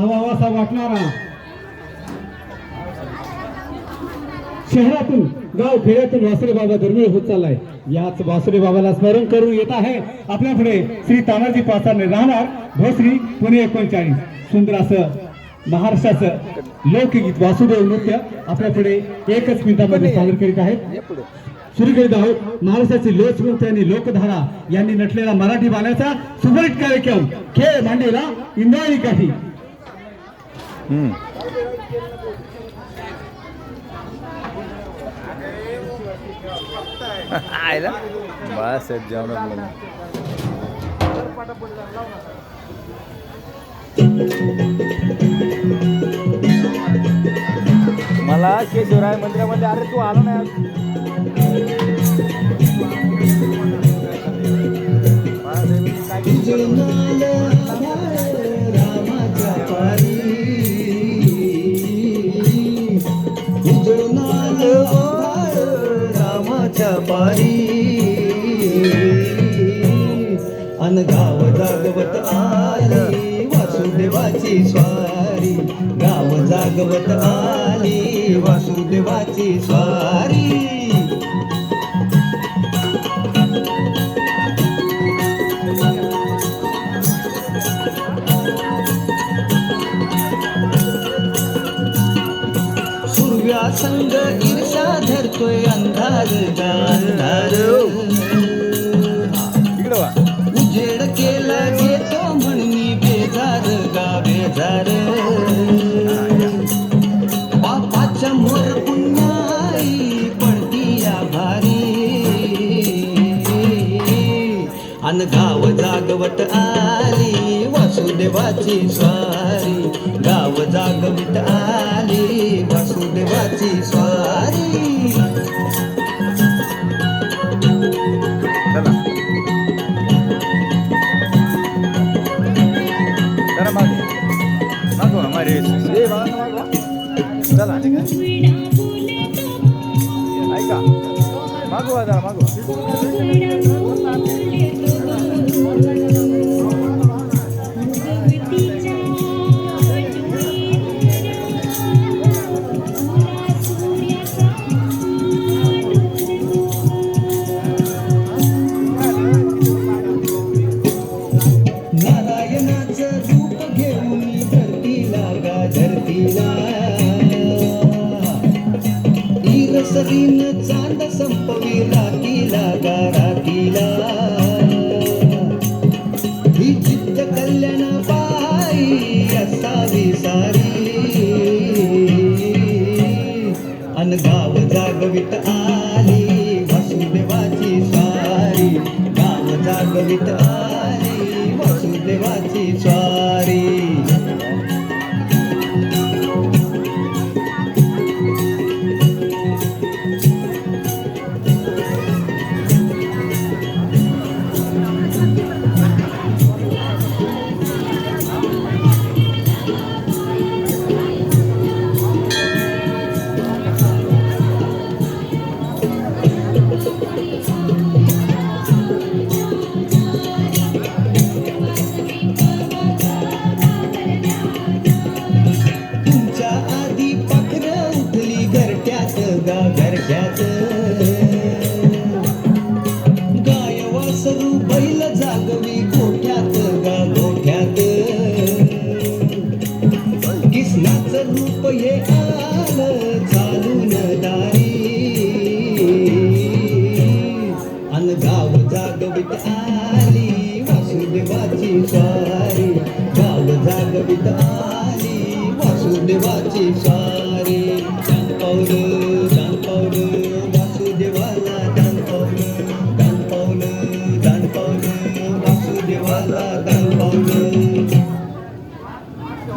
हवासा वाटणारा शहरातून गाव खेड्यातून वासरे बाबा दुर्मिळ होत चाललाय. याच वासरे बाबाला स्मरण करून येत आहे. आपल्या पुढे श्री तानाजी पाचारने राहणार भोसरी पुणे एकोणचाळीस. सुंदर असं महाराष्ट्राचं लोकगीत वासुदेव नृत्य आपल्या पुढे एकच मिनिटामध्ये सादर करीत आहेत. सुरू करीत आहोत. महाराष्ट्राची लोकनृत्य आणि लोकधारा यांनी नटलेला मराठी बाण्याचा सुपरिट कार्यक्रम. खेळ भांडेला इंद्रायणी काठी. आयला. बस जेवण मला केशवराय मंदिरामध्ये अरे तू आला नाही रामाच्या पारी अन गाव जागवत आली वासुदेवाची स्वारी. गाव जागवत आली वासुदेवाची स्वारी. संग ईर्षा धरतोय अंधार अंधार उजेड केला घेतो म्हणून बेजार गा बेजार. बापाच्या मोर पुण्याई पडती या भारी. अन गाव जागवत आली वासुदेवाची स्वारी. गाव जागवित आली वासुदेवाची स्वारी. मागवा मारे ए बाळा मागवा चला ऐका मागवा जरा मागवा. ईरसरीन चांद संपवी राखीला गा राखीला ही चित्त कल्याण पाई असावी सारी. अनगाव जागवित आली वासुदेवाची सारी. गाव जागवित आली स्वारी आली वासुदेवाची सा